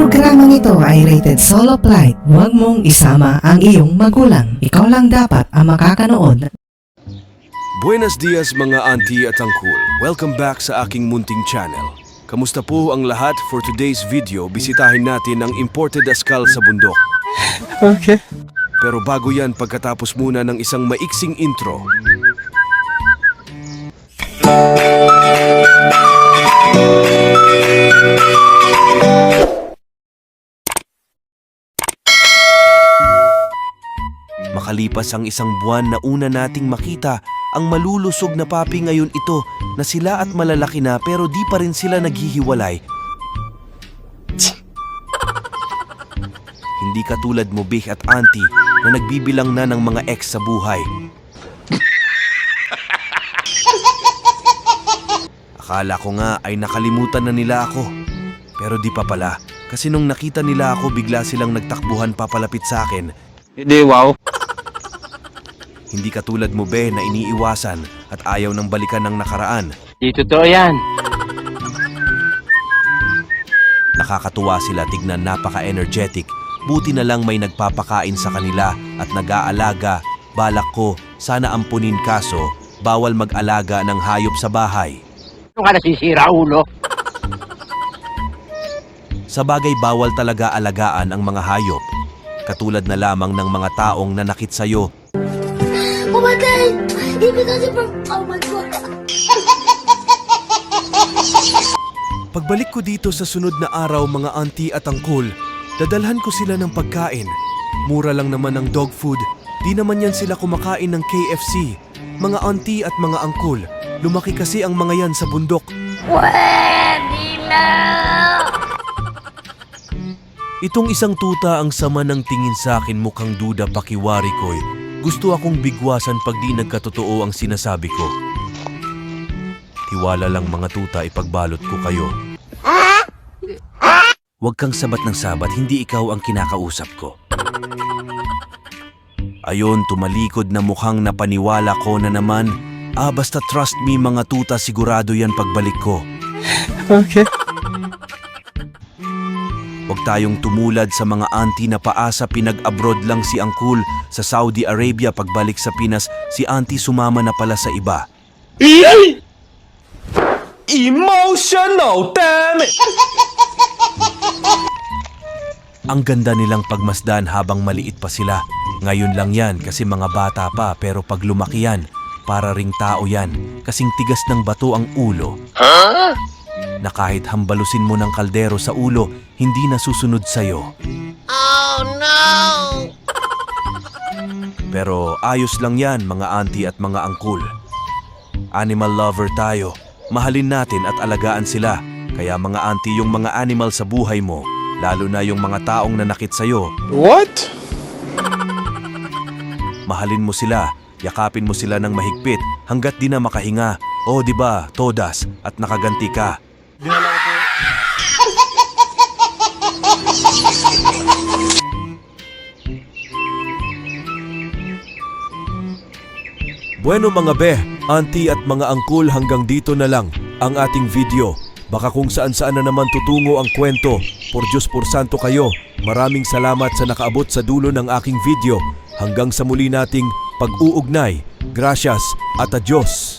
programang ito ay rated solo flight. Huwag mong isama ang iyong magulang. Ikaw lang dapat ang makakanood. Buenos dias mga auntie at uncle. Welcome back sa aking munting channel. Kamusta po ang lahat? For today's video, bisitahin natin ang imported askal sa bundok. Okay. Pero bago yan, pagkatapos muna ng isang maiksing intro. Makalipas ang isang buwan na una nating makita, ang malulusog na papi ngayon ito na sila at malalaki na pero di pa rin sila naghihiwalay. Hindi katulad mo, Bih at Auntie, na nagbibilang na ng mga ex sa buhay. Akala ko nga ay nakalimutan na nila ako. Pero di pa pala, kasi nung nakita nila ako bigla silang nagtakbuhan papalapit sa akin. Hindi, wow. Hindi katulad mo, Be, na iniiwasan at ayaw ng balikan ng nakaraan. Di totoo yan. Nakakatuwa sila tignan napaka-energetic. Buti na lang may nagpapakain sa kanila at nag-aalaga. Balak ko, sana ampunin kaso, bawal mag-alaga ng hayop sa bahay. Ano ka nasisira, ulo? Sa bagay bawal talaga alagaan ang mga hayop. Katulad na lamang ng mga taong nanakit sa'yo. Oh my god! They from oh my god. Pagbalik ko dito sa sunod na araw mga auntie at angkol, dadalhan ko sila ng pagkain. Mura lang naman ang dog food, di naman yan sila kumakain ng KFC. Mga auntie at mga angkol, lumaki kasi ang mga yan sa bundok. Itong isang tuta ang sama ng tingin sa akin mukhang duda pakiwari ko'y. Gusto akong bigwasan pag di nagkatotoo ang sinasabi ko. Tiwala lang mga tuta ipagbalot ko kayo. Huwag kang sabat ng sabat, hindi ikaw ang kinakausap ko. Ayon, tumalikod na mukhang napaniwala ko na naman. Ah, basta trust me mga tuta, sigurado yan pagbalik ko. Okay. Huwag tayong tumulad sa mga auntie na paasa pinag-abroad lang si Angkul sa Saudi Arabia pagbalik sa Pinas, si auntie sumama na pala sa iba. Emotional, damn it! Ang ganda nilang pagmasdan habang maliit pa sila. Ngayon lang yan kasi mga bata pa pero pag lumaki yan, para ring tao yan. Kasing tigas ng bato ang ulo. Na kahit hambalusin mo ng kaldero sa ulo, hindi na susunod sa'yo. Oh no! Pero ayos lang yan mga auntie at mga angkul. Animal lover tayo. Mahalin natin at alagaan sila. Kaya mga auntie yung mga animal sa buhay mo, lalo na yung mga taong nanakit sa'yo, What? mahalin mo sila, yakapin mo sila ng mahigpit hanggat di na makahinga. O di ba, todas at nakaganti ka. Bueno mga be, auntie at mga angkul hanggang dito na lang ang ating video. Baka kung saan saan na naman tutungo ang kwento. Por Diyos por Santo kayo. Maraming salamat sa nakaabot sa dulo ng aking video. Hanggang sa muli nating pag-uugnay. Gracias at adios.